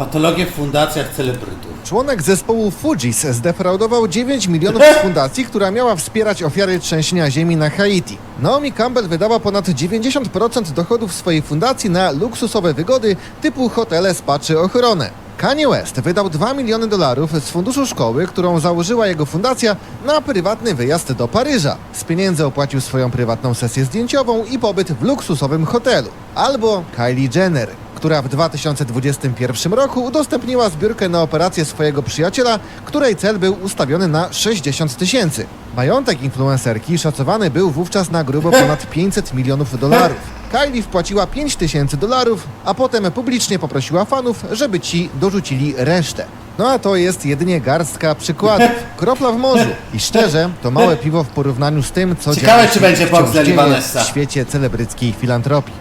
Patologie w fundacjach celebrytów. Członek zespołu Fujis zdefraudował 9 milionów z fundacji, która miała wspierać ofiary trzęsienia ziemi na Haiti. Naomi Campbell wydała ponad 90% dochodów swojej fundacji na luksusowe wygody typu hotele, spa czy ochronę. Kanye West wydał 2 miliony dolarów z funduszu szkoły, którą założyła jego fundacja, na prywatny wyjazd do Paryża. Z pieniędzy opłacił swoją prywatną sesję zdjęciową i pobyt w luksusowym hotelu. Albo Kylie Jenner, która w 2021 roku udostępniła zbiórkę na operację swojego przyjaciela, której cel był ustawiony na 60 tysięcy. Majątek influencerki szacowany był wówczas na grubo ponad 500 milionów dolarów. Kylie wpłaciła 5 tysięcy dolarów, a potem publicznie poprosiła fanów, żeby ci dorzucili resztę. No a to jest jedynie garstka przykładów. Kropla w morzu. I szczerze, to małe piwo w porównaniu z tym, co Ciekawe, dzieje czy się będzie wciąż dzieje Vanessa. w świecie celebryckiej filantropii.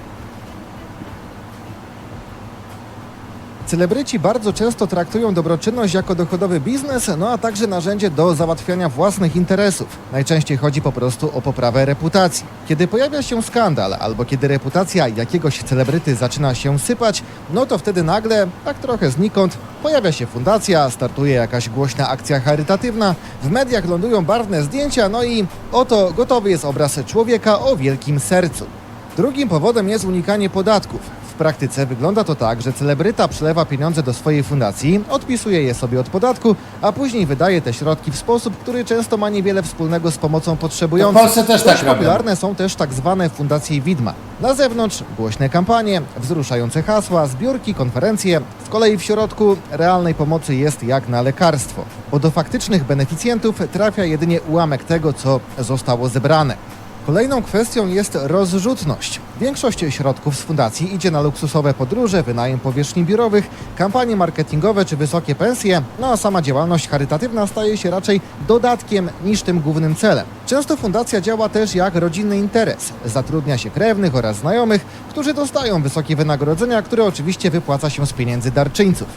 Celebryci bardzo często traktują dobroczynność jako dochodowy biznes, no a także narzędzie do załatwiania własnych interesów. Najczęściej chodzi po prostu o poprawę reputacji. Kiedy pojawia się skandal albo kiedy reputacja jakiegoś celebryty zaczyna się sypać, no to wtedy nagle, tak trochę znikąd, pojawia się fundacja, startuje jakaś głośna akcja charytatywna, w mediach lądują barwne zdjęcia, no i oto gotowy jest obraz człowieka o wielkim sercu. Drugim powodem jest unikanie podatków. W praktyce wygląda to tak, że celebryta przelewa pieniądze do swojej fundacji, odpisuje je sobie od podatku, a później wydaje te środki w sposób, który często ma niewiele wspólnego z pomocą potrzebującym. No w Polsce też Dość tak robią. popularne są też tak zwane fundacje widma. Na zewnątrz głośne kampanie, wzruszające hasła, zbiórki, konferencje. Z kolei w środku realnej pomocy jest jak na lekarstwo, bo do faktycznych beneficjentów trafia jedynie ułamek tego, co zostało zebrane. Kolejną kwestią jest rozrzutność. Większość środków z fundacji idzie na luksusowe podróże, wynajem powierzchni biurowych, kampanie marketingowe czy wysokie pensje, no a sama działalność charytatywna staje się raczej dodatkiem niż tym głównym celem. Często fundacja działa też jak rodzinny interes. Zatrudnia się krewnych oraz znajomych, którzy dostają wysokie wynagrodzenia, które oczywiście wypłaca się z pieniędzy darczyńców.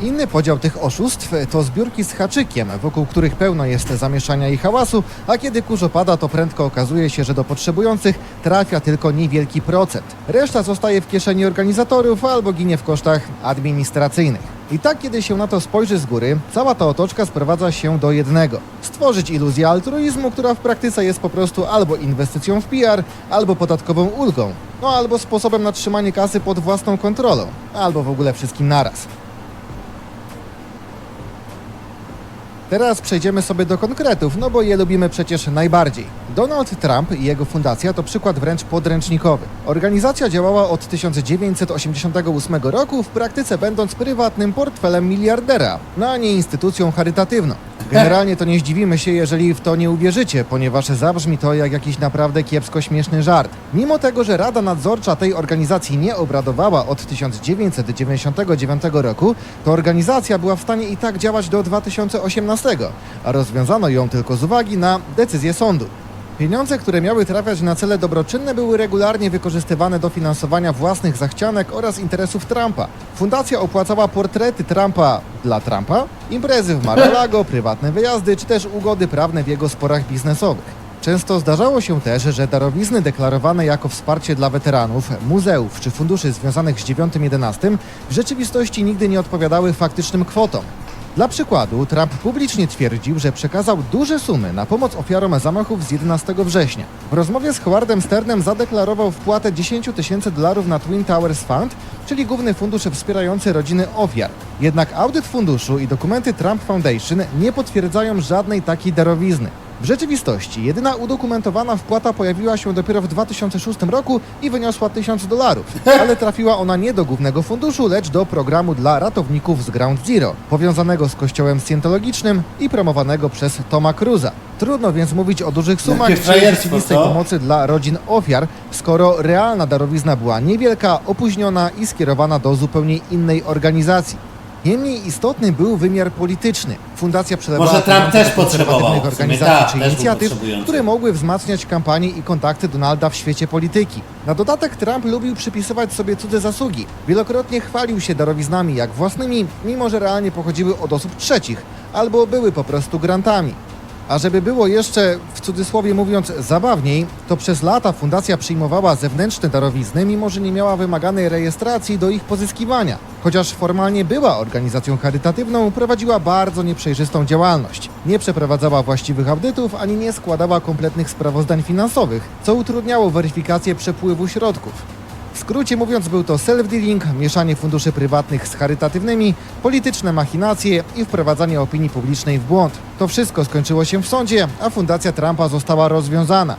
Inny podział tych oszustw to zbiórki z haczykiem, wokół których pełno jest zamieszania i hałasu, a kiedy kurz opada, to prędko okazuje się, że do potrzebujących trafia tylko niewielki procent. Reszta zostaje w kieszeni organizatorów albo ginie w kosztach administracyjnych. I tak, kiedy się na to spojrzy z góry, cała ta otoczka sprowadza się do jednego. Stworzyć iluzję altruizmu, która w praktyce jest po prostu albo inwestycją w PR, albo podatkową ulgą, no albo sposobem na trzymanie kasy pod własną kontrolą, albo w ogóle wszystkim naraz. Teraz przejdziemy sobie do konkretów, no bo je lubimy przecież najbardziej. Donald Trump i jego fundacja to przykład wręcz podręcznikowy. Organizacja działała od 1988 roku, w praktyce będąc prywatnym portfelem miliardera, no a nie instytucją charytatywną. Generalnie to nie zdziwimy się, jeżeli w to nie uwierzycie, ponieważ zabrzmi to jak jakiś naprawdę kiepsko śmieszny żart. Mimo tego, że Rada Nadzorcza tej organizacji nie obradowała od 1999 roku, to organizacja była w stanie i tak działać do 2018, a rozwiązano ją tylko z uwagi na decyzję sądu. Pieniądze, które miały trafiać na cele dobroczynne, były regularnie wykorzystywane do finansowania własnych zachcianek oraz interesów Trumpa. Fundacja opłacała portrety Trumpa dla Trumpa, imprezy w Mar-a-Lago, prywatne wyjazdy czy też ugody prawne w jego sporach biznesowych. Często zdarzało się też, że darowizny deklarowane jako wsparcie dla weteranów, muzeów czy funduszy związanych z 9-11 w rzeczywistości nigdy nie odpowiadały faktycznym kwotom. Dla przykładu, Trump publicznie twierdził, że przekazał duże sumy na pomoc ofiarom zamachów z 11 września. W rozmowie z Howardem Sternem zadeklarował wpłatę 10 tysięcy dolarów na Twin Towers Fund, czyli główny fundusz wspierający rodziny ofiar. Jednak audyt funduszu i dokumenty Trump Foundation nie potwierdzają żadnej takiej darowizny. W rzeczywistości jedyna udokumentowana wpłata pojawiła się dopiero w 2006 roku i wyniosła 1000 dolarów, ale trafiła ona nie do głównego funduszu, lecz do programu dla ratowników z Ground Zero, powiązanego z kościołem scientologicznym i promowanego przez Toma Cruza. Trudno więc mówić o dużych sumach czy rzeczywistej pomocy dla rodzin ofiar, skoro realna darowizna była niewielka, opóźniona i skierowana do zupełnie innej organizacji. Niemniej istotny był wymiar polityczny. Fundacja przelewała Może Trump pieniądze też do konserwatywnych potrzebował. W sumie organizacji tak, czy też był inicjatyw, potrzebujący. które mogły wzmacniać kampanię i kontakty Donalda w świecie polityki. Na dodatek Trump lubił przypisywać sobie cudze zasługi. Wielokrotnie chwalił się darowiznami jak własnymi, mimo że realnie pochodziły od osób trzecich, albo były po prostu grantami. A żeby było jeszcze, w cudzysłowie mówiąc, zabawniej, to przez lata fundacja przyjmowała zewnętrzne darowizny, mimo że nie miała wymaganej rejestracji do ich pozyskiwania. Chociaż formalnie była organizacją charytatywną, prowadziła bardzo nieprzejrzystą działalność. Nie przeprowadzała właściwych audytów, ani nie składała kompletnych sprawozdań finansowych, co utrudniało weryfikację przepływu środków. W skrócie mówiąc, był to self-dealing, mieszanie funduszy prywatnych z charytatywnymi, polityczne machinacje i wprowadzanie opinii publicznej w błąd. To wszystko skończyło się w sądzie, a fundacja Trumpa została rozwiązana.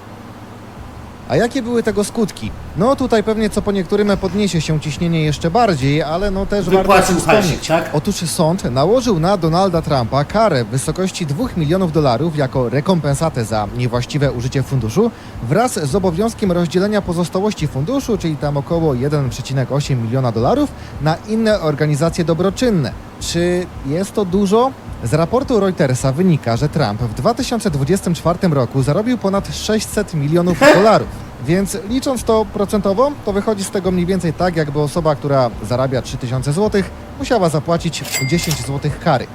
A jakie były tego skutki? No tutaj pewnie co po niektórym podniesie się ciśnienie jeszcze bardziej, ale no też warto Wypłacił wspomnieć. tak? Otóż sąd nałożył na Donalda Trumpa karę w wysokości 2 milionów dolarów jako rekompensatę za niewłaściwe użycie funduszu wraz z obowiązkiem rozdzielenia pozostałości funduszu, czyli tam około 1,8 miliona dolarów, na inne organizacje dobroczynne. Czy jest to dużo? Z raportu Reutersa wynika, że Trump w 2024 roku zarobił ponad 600 milionów dolarów. Więc licząc to procentowo, to wychodzi z tego mniej więcej tak, jakby osoba, która zarabia 3000 zł, musiała zapłacić 10 zł kary.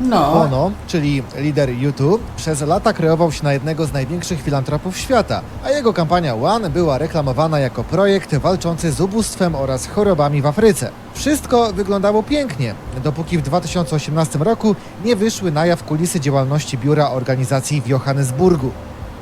No. Czyli lider YouTube, przez lata kreował się na jednego z największych filantropów świata, a jego kampania One była reklamowana jako projekt walczący z ubóstwem oraz chorobami w Afryce. Wszystko wyglądało pięknie, dopóki w 2018 roku nie wyszły na jaw kulisy działalności biura organizacji w Johannesburgu.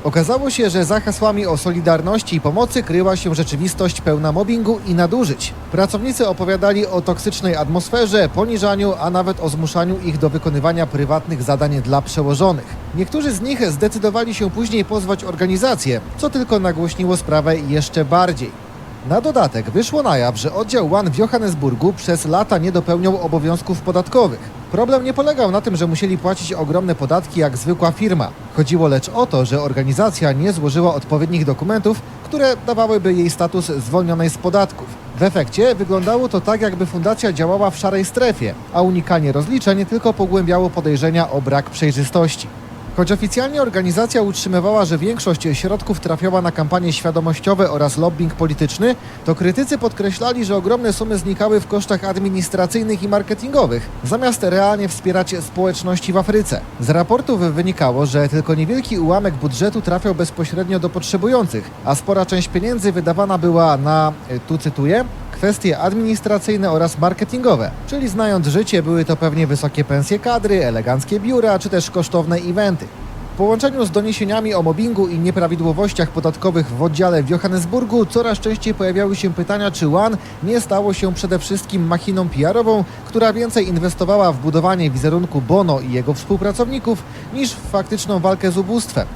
Okazało się, że za hasłami o solidarności i pomocy kryła się rzeczywistość pełna mobbingu i nadużyć. Pracownicy opowiadali o toksycznej atmosferze, poniżaniu, a nawet o zmuszaniu ich do wykonywania prywatnych zadań dla przełożonych. Niektórzy z nich zdecydowali się później pozwać organizację, co tylko nagłośniło sprawę jeszcze bardziej. Na dodatek wyszło na jaw, że oddział One w Johannesburgu przez lata nie dopełniał obowiązków podatkowych. Problem nie polegał na tym, że musieli płacić ogromne podatki jak zwykła firma. Chodziło lecz o to, że organizacja nie złożyła odpowiednich dokumentów, które dawałyby jej status zwolnionej z podatków. W efekcie wyglądało to tak, jakby fundacja działała w szarej strefie, a unikanie rozliczeń tylko pogłębiało podejrzenia o brak przejrzystości. Choć oficjalnie organizacja utrzymywała, że większość środków trafiała na kampanie świadomościowe oraz lobbying polityczny, to krytycy podkreślali, że ogromne sumy znikały w kosztach administracyjnych i marketingowych, zamiast realnie wspierać społeczności w Afryce. Z raportów wynikało, że tylko niewielki ułamek budżetu trafiał bezpośrednio do potrzebujących, a spora część pieniędzy wydawana była na, tu cytuję, kwestie administracyjne oraz marketingowe, czyli znając życie były to pewnie wysokie pensje kadry, eleganckie biura czy też kosztowne eventy. W połączeniu z doniesieniami o mobbingu i nieprawidłowościach podatkowych w oddziale w Johannesburgu coraz częściej pojawiały się pytania, czy One nie stało się przede wszystkim machiną PR-ową, która więcej inwestowała w budowanie wizerunku Bono i jego współpracowników niż w faktyczną walkę z ubóstwem.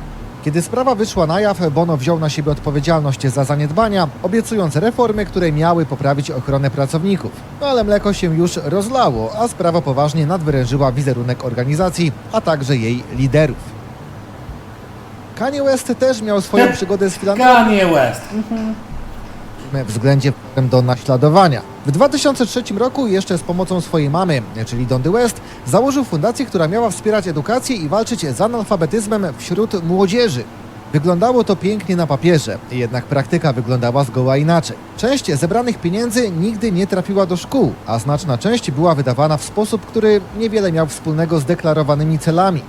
Kiedy sprawa wyszła na jaw, Bono wziął na siebie odpowiedzialność za zaniedbania, obiecując reformy, które miały poprawić ochronę pracowników. No ale mleko się już rozlało, a sprawa poważnie nadwyrężyła wizerunek organizacji, a także jej liderów. Kanye West też miał swoją przygodę z filantropią Kanye West. względzie do naśladowania. W 2003 roku jeszcze z pomocą swojej mamy, czyli Dondy West, założył fundację, która miała wspierać edukację i walczyć z analfabetyzmem wśród młodzieży. Wyglądało to pięknie na papierze, jednak praktyka wyglądała zgoła inaczej. Część zebranych pieniędzy nigdy nie trafiła do szkół, a znaczna część była wydawana w sposób, który niewiele miał wspólnego z deklarowanymi celami.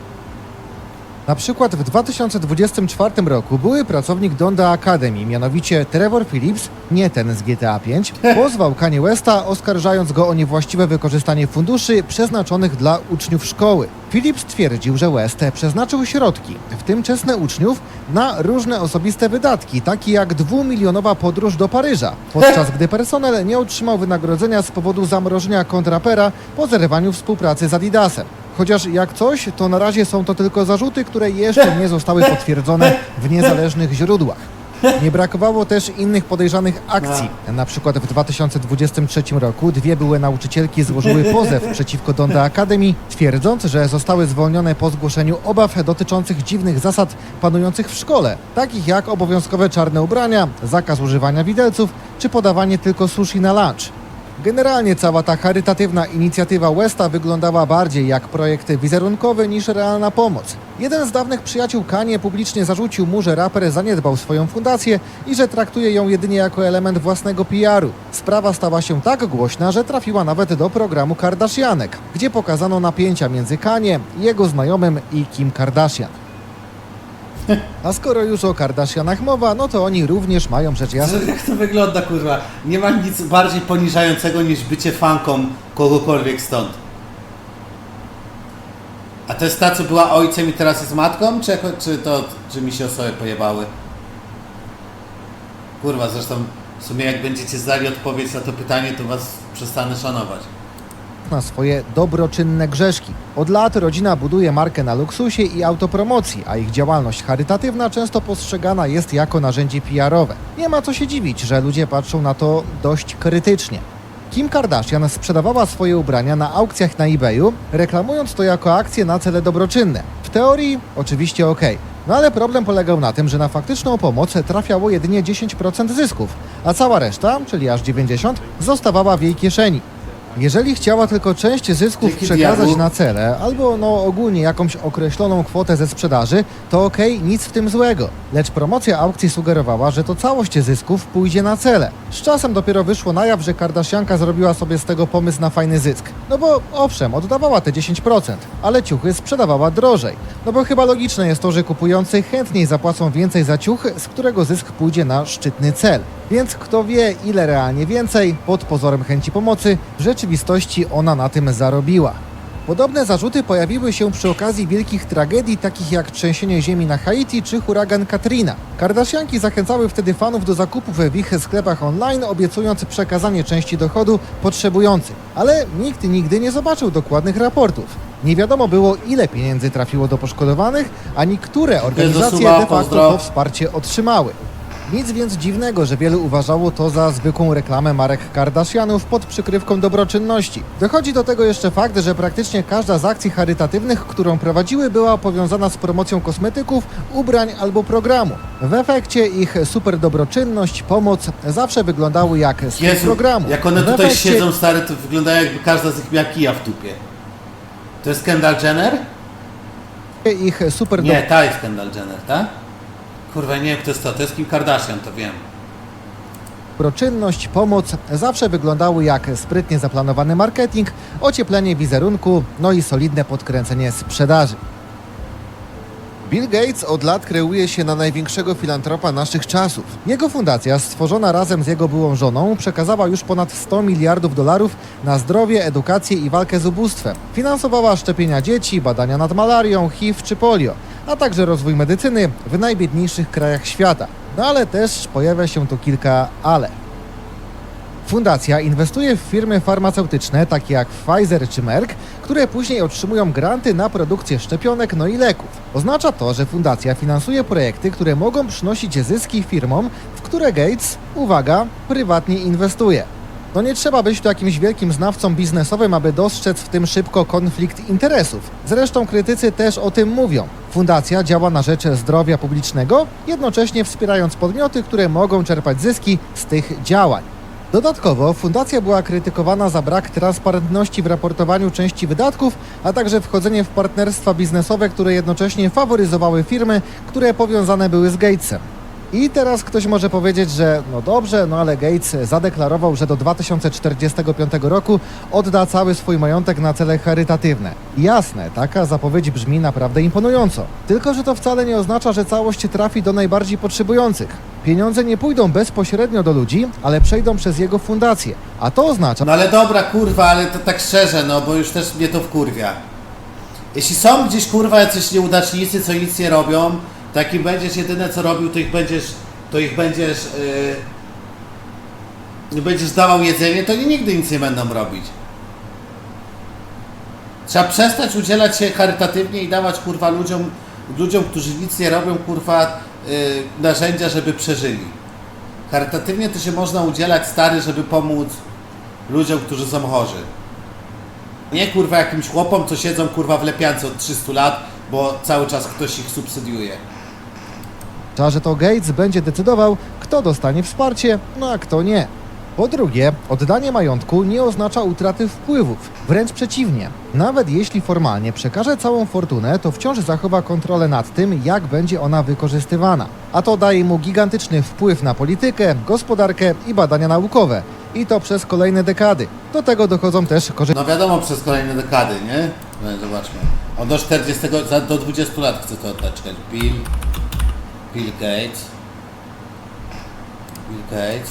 Na przykład w 2024 roku były pracownik Donda Academy, mianowicie Trevor Phillips, nie ten z GTA V, pozwał Kanye Westa, oskarżając go o niewłaściwe wykorzystanie funduszy przeznaczonych dla uczniów szkoły. Phillips twierdził, że West przeznaczył środki, w tym czesne uczniów, na różne osobiste wydatki, takie jak dwumilionowa podróż do Paryża, podczas gdy personel nie otrzymał wynagrodzenia z powodu zamrożenia kontrapera po zerwaniu współpracy z Adidasem. Chociaż jak coś, to na razie są to tylko zarzuty, które jeszcze nie zostały potwierdzone w niezależnych źródłach. Nie brakowało też innych podejrzanych akcji. Na przykład w 2023 roku dwie były nauczycielki złożyły pozew przeciwko Donda Academy, twierdząc, że zostały zwolnione po zgłoszeniu obaw dotyczących dziwnych zasad panujących w szkole, takich jak obowiązkowe czarne ubrania, zakaz używania widelców czy podawanie tylko sushi na lunch. Generalnie cała ta charytatywna inicjatywa Westa wyglądała bardziej jak projekt wizerunkowy niż realna pomoc. Jeden z dawnych przyjaciół Kanie publicznie zarzucił mu, że raper zaniedbał swoją fundację i że traktuje ją jedynie jako element własnego PR-u. Sprawa stała się tak głośna, że trafiła nawet do programu Kardashianek, gdzie pokazano napięcia między Kanie, jego znajomym i Kim Kardashian. A skoro już o Kardashianach mowa, no to oni również mają rzecz jasna. Jak to wygląda, kurwa? Nie ma nic bardziej poniżającego niż bycie fanką kogokolwiek stąd. A to jest ta, co była ojcem i teraz jest matką? Czy, czy to, czy mi się osoby pojebały? Kurwa, zresztą w sumie jak będziecie zdali odpowiedź na to pytanie, to was przestanę szanować. Na swoje dobroczynne grzeszki. Od lat rodzina buduje markę na luksusie i autopromocji, a ich działalność charytatywna często postrzegana jest jako narzędzie PR-owe. Nie ma co się dziwić, że ludzie patrzą na to dość krytycznie. Kim Kardashian sprzedawała swoje ubrania na aukcjach na eBayu, reklamując to jako akcje na cele dobroczynne. W teorii oczywiście ok. No ale problem polegał na tym, że na faktyczną pomoc trafiało jedynie 10% zysków, a cała reszta, czyli aż 90%, zostawała w jej kieszeni. Jeżeli chciała tylko część zysków Dzięki przekazać diabłu. na cele, albo no ogólnie jakąś określoną kwotę ze sprzedaży, to okej, nic w tym złego. Lecz promocja aukcji sugerowała, że to całość zysków pójdzie na cele. Z czasem dopiero wyszło na jaw, że Kardashianka zrobiła sobie z tego pomysł na fajny zysk. No bo owszem, oddawała te 10%, ale ciuchy sprzedawała drożej. No bo chyba logiczne jest to, że kupujący chętniej zapłacą więcej za ciuch, z którego zysk pójdzie na szczytny cel. Więc kto wie, ile realnie więcej, pod pozorem chęci pomocy, w rzeczywistości ona na tym zarobiła. Podobne zarzuty pojawiły się przy okazji wielkich tragedii, takich jak trzęsienie ziemi na Haiti czy huragan Katrina. Kardashianki zachęcały wtedy fanów do zakupów w ich sklepach online, obiecując przekazanie części dochodu potrzebującym. Ale nikt nigdy nie zobaczył dokładnych raportów. Nie wiadomo było, ile pieniędzy trafiło do poszkodowanych, ani które organizacje de facto to wsparcie otrzymały. Nic więc dziwnego, że wielu uważało to za zwykłą reklamę marek Kardashianów pod przykrywką dobroczynności. Dochodzi do tego jeszcze fakt, że praktycznie każda z akcji charytatywnych, którą prowadziły, była powiązana z promocją kosmetyków, ubrań albo programu. W efekcie ich super dobroczynność, pomoc zawsze wyglądały jak z Jezu, programu. jak one tutaj efekcie siedzą stare, to wyglądają jakby każda z nich miała kija w dupie. To jest Kendall Jenner? ich super Nie, ta jest Kendall Jenner, tak? Kurwa, nie wiem kto jest to, to jest Kim Kardashian, to wiem. Dobroczynność, pomoc zawsze wyglądały jak sprytnie zaplanowany marketing, ocieplenie wizerunku, no i solidne podkręcenie sprzedaży. Bill Gates od lat kreuje się na największego filantropa naszych czasów. Jego fundacja, stworzona razem z jego byłą żoną, przekazała już ponad 100 miliardów dolarów na zdrowie, edukację i walkę z ubóstwem. Finansowała szczepienia dzieci, badania nad malarią, HIV czy polio, a także rozwój medycyny w najbiedniejszych krajach świata. No ale też pojawia się tu kilka ale. Fundacja inwestuje w firmy farmaceutyczne takie jak Pfizer czy Merck, które później otrzymują granty na produkcję szczepionek, no i leków. Oznacza to, że fundacja finansuje projekty, które mogą przynosić zyski firmom, w które Gates, uwaga, prywatnie inwestuje. No nie trzeba być tu jakimś wielkim znawcą biznesowym, aby dostrzec w tym szybko konflikt interesów. Zresztą krytycy też o tym mówią. Fundacja działa na rzecz zdrowia publicznego, jednocześnie wspierając podmioty, które mogą czerpać zyski z tych działań. Dodatkowo fundacja była krytykowana za brak transparentności w raportowaniu części wydatków, a także wchodzenie w partnerstwa biznesowe, które jednocześnie faworyzowały firmy, które powiązane były z Gatesem. I teraz ktoś może powiedzieć, że no dobrze, no ale Gates zadeklarował, że do 2045 roku odda cały swój majątek na cele charytatywne. Jasne, taka zapowiedź brzmi naprawdę imponująco. Tylko, że to wcale nie oznacza, że całość trafi do najbardziej potrzebujących. Pieniądze nie pójdą bezpośrednio do ludzi, ale przejdą przez jego fundację. A to oznacza, No ale dobra, kurwa, ale to tak szczerze, no bo już też mnie to wkurwia. Jeśli są gdzieś kurwa jacyś nieudacznicy, co nic nie robią, im będziesz jedyne co robił, to ich będziesz, to ich będziesz, yy, będziesz dawał jedzenie, to oni nigdy nic nie będą robić. Trzeba przestać udzielać się charytatywnie i dawać kurwa ludziom, ludziom, którzy nic nie robią, kurwa, yy, narzędzia, żeby przeżyli. Charytatywnie to się można udzielać stary, żeby pomóc ludziom, którzy są chorzy. Nie kurwa jakimś chłopom, co siedzą kurwa w lepiance od 300 lat, bo cały czas ktoś ich subsydiuje. Że to Gates będzie decydował, kto dostanie wsparcie, no a kto nie. Po drugie, oddanie majątku nie oznacza utraty wpływów, wręcz przeciwnie. Nawet jeśli formalnie przekaże całą fortunę, to wciąż zachowa kontrolę nad tym, jak będzie ona wykorzystywana. A to daje mu gigantyczny wpływ na politykę, gospodarkę i badania naukowe. I to przez kolejne dekady. Do tego dochodzą też korzyści. No wiadomo, przez kolejne dekady, nie? No, zobaczmy. On do 40, za- do 20 lat chce to oddać. Bill, Bill Gates. Bill Gates.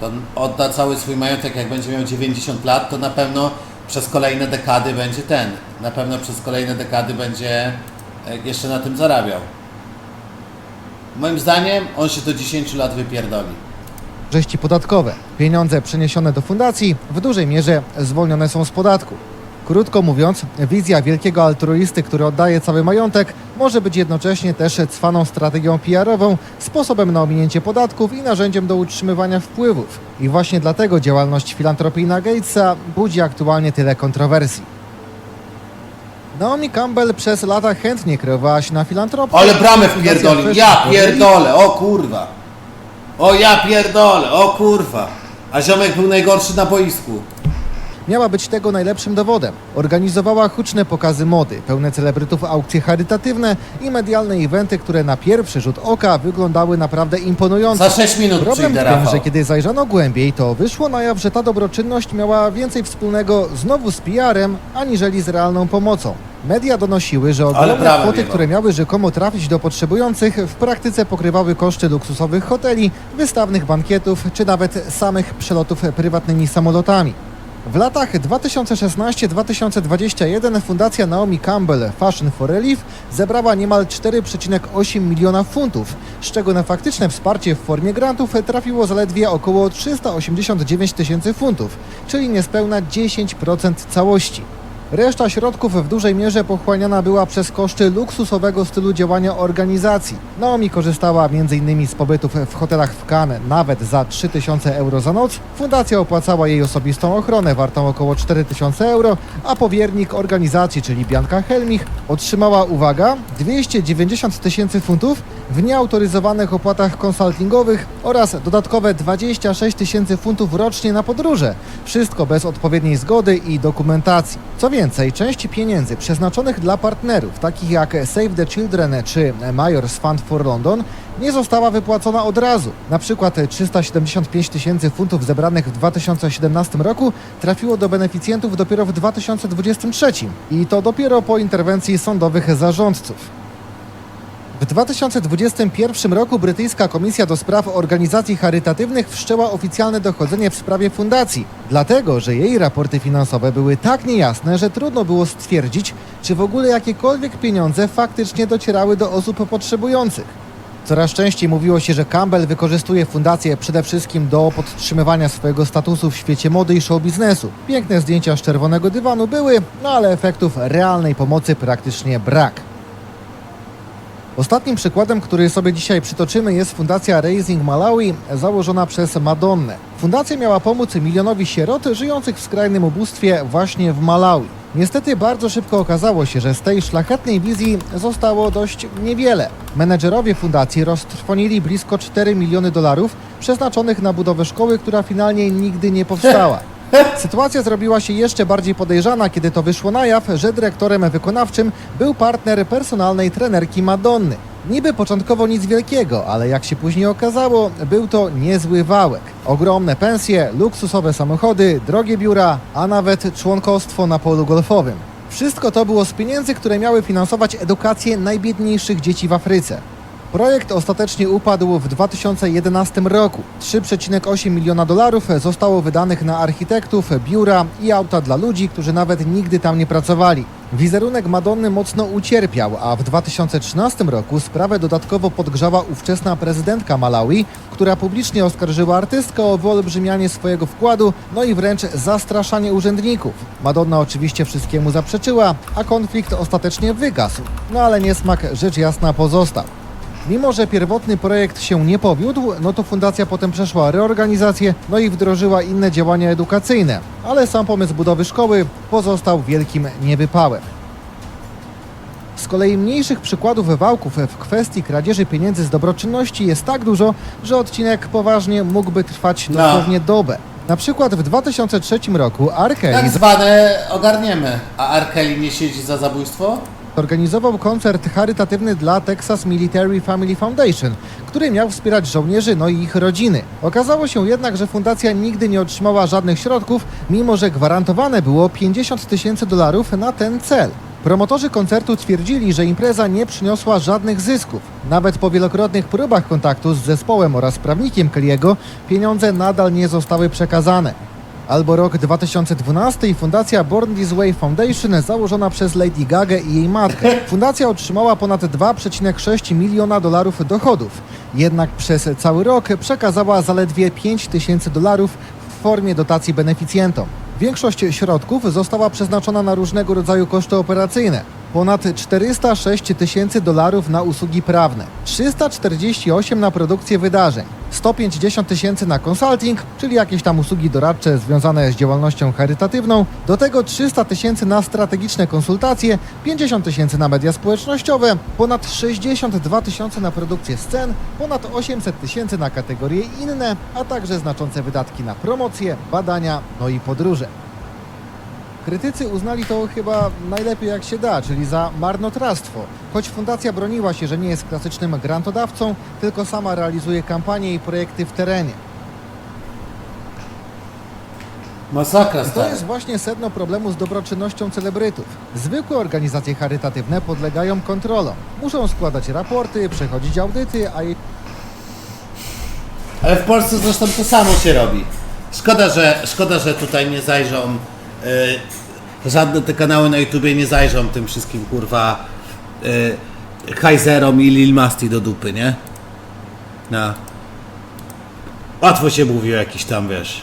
To odda cały swój majątek, jak będzie miał 90 lat, to na pewno przez kolejne dekady będzie ten. Na pewno przez kolejne dekady będzie e, jeszcze na tym zarabiał. Moim zdaniem on się do 10 lat wypierdoli. korzyści podatkowe. Pieniądze przeniesione do fundacji w dużej mierze zwolnione są z podatku. Krótko mówiąc, wizja wielkiego altruisty, który oddaje cały majątek, może być jednocześnie też cwaną strategią PR-ową, sposobem na ominięcie podatków i narzędziem do utrzymywania wpływów. I właśnie dlatego działalność filantropijna Gatesa budzi aktualnie tyle kontrowersji. Naomi Campbell przez lata chętnie kreowała się na filantropię. Ale bramę też ja pierdolę, o kurwa. O ja pierdolę, o kurwa. A ziomek był najgorszy na boisku. Miała być tego najlepszym dowodem. Organizowała huczne pokazy mody, pełne celebrytów aukcje charytatywne i medialne eventy, które na pierwszy rzut oka wyglądały naprawdę imponująco. Za 6 minut Problem w tym, Rafał. że kiedy zajrzano głębiej, to wyszło na jaw, że ta dobroczynność miała więcej wspólnego znowu z PR-em, aniżeli z realną pomocą. Media donosiły, że ogromne kwoty, które miały rzekomo trafić do potrzebujących, w praktyce pokrywały koszty luksusowych hoteli, wystawnych bankietów, czy nawet samych przelotów prywatnymi samolotami. W latach 2016-2021 Fundacja Naomi Campbell Fashion for Relief zebrała niemal 4,8 miliona funtów, z czego na faktyczne wsparcie w formie grantów trafiło zaledwie około 389 tysięcy funtów, czyli niespełna 10% całości. Reszta środków w dużej mierze pochłaniana była przez koszty luksusowego stylu działania organizacji. Naomi korzystała m.in. z pobytów w hotelach w Cannes nawet za 3000 euro za noc. Fundacja opłacała jej osobistą ochronę wartą około 4000 euro, a powiernik organizacji, czyli Bianka Helmich, otrzymała, uwaga, 290 tysięcy funtów w nieautoryzowanych opłatach konsultingowych oraz dodatkowe 26 tysięcy funtów rocznie na podróże. Wszystko bez odpowiedniej zgody i dokumentacji. Co więcej, część pieniędzy przeznaczonych dla partnerów, takich jak Save the Children czy Majors Fund for London, nie została wypłacona od razu. Na przykład 375 tysięcy funtów zebranych w 2017 roku trafiło do beneficjentów dopiero w 2023 i to dopiero po interwencji sądowych zarządców. W 2021 roku brytyjska Komisja do Spraw Organizacji Charytatywnych wszczęła oficjalne dochodzenie w sprawie fundacji, dlatego że jej raporty finansowe były tak niejasne, że trudno było stwierdzić, czy w ogóle jakiekolwiek pieniądze faktycznie docierały do osób potrzebujących. Coraz częściej mówiło się, że Campbell wykorzystuje fundację przede wszystkim do podtrzymywania swojego statusu w świecie mody i show biznesu. Piękne zdjęcia z czerwonego dywanu były, no ale efektów realnej pomocy praktycznie brak. Ostatnim przykładem, który sobie dzisiaj przytoczymy, jest Fundacja Raising Malawi, założona przez Madonnę. Fundacja miała pomóc milionowi sierot żyjących w skrajnym ubóstwie właśnie w Malawi. Niestety bardzo szybko okazało się, że z tej szlachetnej wizji zostało dość niewiele. Menedżerowie fundacji roztrwonili blisko 4 miliony dolarów przeznaczonych na budowę szkoły, która finalnie nigdy nie powstała. Sytuacja zrobiła się jeszcze bardziej podejrzana, kiedy to wyszło na jaw, że dyrektorem wykonawczym był partner personalnej trenerki Madonny. Niby początkowo nic wielkiego, ale jak się później okazało, był to niezły wałek. Ogromne pensje, luksusowe samochody, drogie biura, a nawet członkostwo na polu golfowym. Wszystko to było z pieniędzy, które miały finansować edukację najbiedniejszych dzieci w Afryce. Projekt ostatecznie upadł w 2011 roku. 3,8 miliona dolarów zostało wydanych na architektów, biura i auta dla ludzi, którzy nawet nigdy tam nie pracowali. Wizerunek Madonny mocno ucierpiał, a w 2013 roku sprawę dodatkowo podgrzała ówczesna prezydentka Malawi, która publicznie oskarżyła artystkę o wyolbrzymianie swojego wkładu, no i wręcz zastraszanie urzędników. Madonna oczywiście wszystkiemu zaprzeczyła, a konflikt ostatecznie wygasł. No ale niesmak rzecz jasna pozostał. Mimo, że pierwotny projekt się nie powiódł, no to fundacja potem przeszła reorganizację, no i wdrożyła inne działania edukacyjne, ale sam pomysł budowy szkoły pozostał wielkim niewypałem. Z kolei mniejszych przykładów wałków w kwestii kradzieży pieniędzy z dobroczynności jest tak dużo, że odcinek poważnie mógłby trwać No. dosłownie dobę. Na przykład w 2003 roku R. Kelly Tak zwane ogarniemy. A Arkeli nie siedzi za zabójstwo? Organizował koncert charytatywny dla Texas Military Family Foundation, który miał wspierać żołnierzy, no i ich rodziny. Okazało się jednak, że fundacja nigdy nie otrzymała żadnych środków, mimo że gwarantowane było 50 tysięcy dolarów na ten cel. Promotorzy koncertu twierdzili, że impreza nie przyniosła żadnych zysków. Nawet po wielokrotnych próbach kontaktu z zespołem oraz prawnikiem Kelly'ego pieniądze nadal nie zostały przekazane. Albo rok 2012 i fundacja Born This Way Foundation założona przez Lady Gaga i jej matkę. Fundacja otrzymała ponad 2,6 miliona dolarów dochodów. Jednak przez cały rok przekazała zaledwie 5 tysięcy dolarów w formie dotacji beneficjentom. Większość środków została przeznaczona na różnego rodzaju koszty operacyjne. Ponad 406 tysięcy dolarów na usługi prawne, 348 na produkcję wydarzeń, 150 tysięcy na consulting, czyli jakieś tam usługi doradcze związane z działalnością charytatywną, do tego 300 tysięcy na strategiczne konsultacje, 50 tysięcy na media społecznościowe, ponad 62 tysiące na produkcję scen, ponad 800 tysięcy na kategorie inne, a także znaczące wydatki na promocje, badania, no i podróże. Krytycy uznali to chyba najlepiej jak się da, czyli za marnotrawstwo. Choć fundacja broniła się, że nie jest klasycznym grantodawcą, tylko sama realizuje kampanie i projekty w terenie. Masakra To jest właśnie sedno problemu z dobroczynnością celebrytów. Zwykłe organizacje charytatywne podlegają kontrolom. Muszą składać raporty, przechodzić audyty, a Ale w Polsce zresztą to samo się robi. Szkoda, że, szkoda, że tutaj nie zajrzą, żadne te kanały na YouTubie nie zajrzą tym wszystkim kurwa y, Kaiserom i Lil Masti do dupy, nie? No. Łatwo się mówi o jakiś tam, wiesz,